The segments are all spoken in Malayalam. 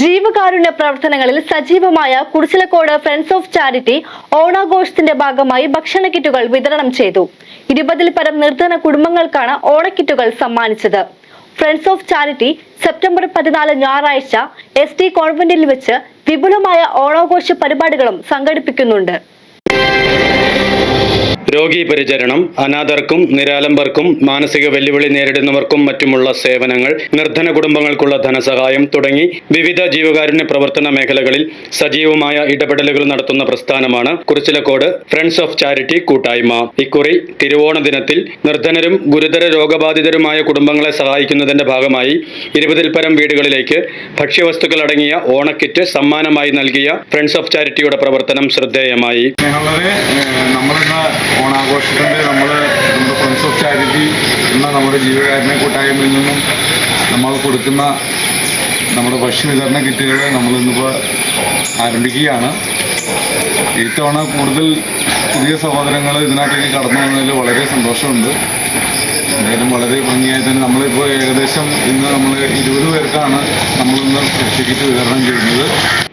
ജീവകാരുണ്യ പ്രവർത്തനങ്ങളിൽ സജീവമായ കുടിച്ചിലക്കോട് ഫ്രണ്ട്സ് ഓഫ് ചാരിറ്റി ഓണാഘോഷത്തിന്റെ ഭാഗമായി ഭക്ഷണ കിറ്റുകൾ വിതരണം ചെയ്തു. ഇരുപതിൽ പരം നിർധന കുടുംബങ്ങൾക്കാണ് ഓണക്കിറ്റുകൾ സമ്മാനിച്ചത്. ഫ്രണ്ട്സ് ഓഫ് ചാരിറ്റി സെപ്റ്റംബർ പതിനാല് ഞായറാഴ്ച എസ് ടി കോൺവെന്റിൽ വെച്ച് വിപുലമായ ഓണാഘോഷ പരിപാടികളും സംഘടിപ്പിക്കുന്നുണ്ട്. രോഗീ പരിചരണം അനാഥർക്കും നിരാലംബർക്കും മാനസിക വെല്ലുവിളി നേരിടുന്നവർക്കും മറ്റുമുള്ള സേവനങ്ങൾ നിർധന കുടുംബങ്ങൾക്കുള്ള ധനസഹായം തുടങ്ങി വിവിധ ജീവകാരുണ്യ പ്രവർത്തന മേഖലകളിൽ സജീവമായ ഇടപെടലുകൾ നടത്തുന്ന പ്രസ്ഥാനമാണ് കുറിച്ചിലക്കോട് ഫ്രണ്ട്സ് ഓഫ് ചാരിറ്റി കൂട്ടായ്മ. ഇക്കുറി തിരുവോണ ദിനത്തിൽ നിർധനരും ഗുരുതര രോഗബാധിതരുമായ കുടുംബങ്ങളെ സഹായിക്കുന്നതിന്റെ ഭാഗമായി ഇരുപതിൽ പരം വീടുകളിലേക്ക് ഭക്ഷ്യവസ്തുക്കൾ അടങ്ങിയ ഓണക്കിറ്റ് സമ്മാനമായി നൽകിയ ഫ്രണ്ട്സ് ഓഫ് ചാരിറ്റിയുടെ പ്രവർത്തനം ശ്രദ്ധേയമായി. നമ്മൾ ഓണാഘോഷത്തിന്റെ നമ്മൾ നമ്മുടെ ഫ്രണ്ട്സ് ഓഫ് ചാരിറ്റി എന്ന നമ്മുടെ ജീവകാരുണ്യ കൂട്ടായ്മയിൽ നിന്നും നമ്മൾ കൊടുക്കുന്ന നമ്മുടെ ഭക്ഷ്യ വിതരണ കിറ്റുകൾ നമ്മളിന്നിപ്പോൾ ആരംഭിക്കുകയാണ്. ഇത്തവണ കൂടുതൽ പുതിയ സഹോദരങ്ങൾ ഇതിനകത്തേക്ക് കടന്നു വന്നതിൽ വളരെ സന്തോഷമുണ്ട്. എന്തായാലും വളരെ ഭംഗിയായി തന്നെ നമ്മളിപ്പോൾ ഏകദേശം ഇന്ന് നമ്മൾ ഇരുപത് പേർക്കാണ് നമ്മളിന്ന് ഭക്ഷ്യ കിറ്റ് വിതരണം ചെയ്യുന്നത്.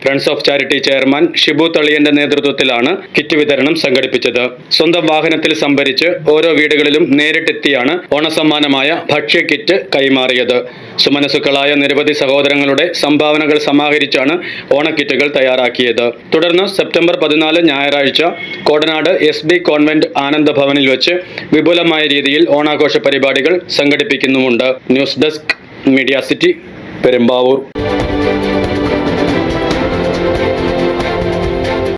Friends of charity chairman Shibu തളിയന്റെ നേതൃത്വത്തിലാണ് കിറ്റ് വിതരണം സംഘടിപ്പിച്ചത്. സ്വന്തം വാഹനത്തിൽ സംഭരിച്ച് ഓരോ വീടുകളിലും നേരിട്ടെത്തിയാണ് ഓണസമ്മാനമായ ഭക്ഷ്യ കിറ്റ് കൈമാറിയത്. സുമനസുക്കളായ നിരവധി സഹോദരങ്ങളുടെ സംഭാവനകൾ സമാഹരിച്ചാണ് ഓണക്കിറ്റുകൾ തയ്യാറാക്കിയത്. തുടർന്ന് സെപ്റ്റംബർ പതിനാല് ഞായറാഴ്ച കോടനാട് എസ് ബി കോൺവെന്റ് ആനന്ദ ഭവനിൽ വെച്ച് വിപുലമായ രീതിയിൽ ഓണാഘോഷ പരിപാടികൾ സംഘടിപ്പിക്കുന്നുമുണ്ട്. News desk media city Perumbavoor.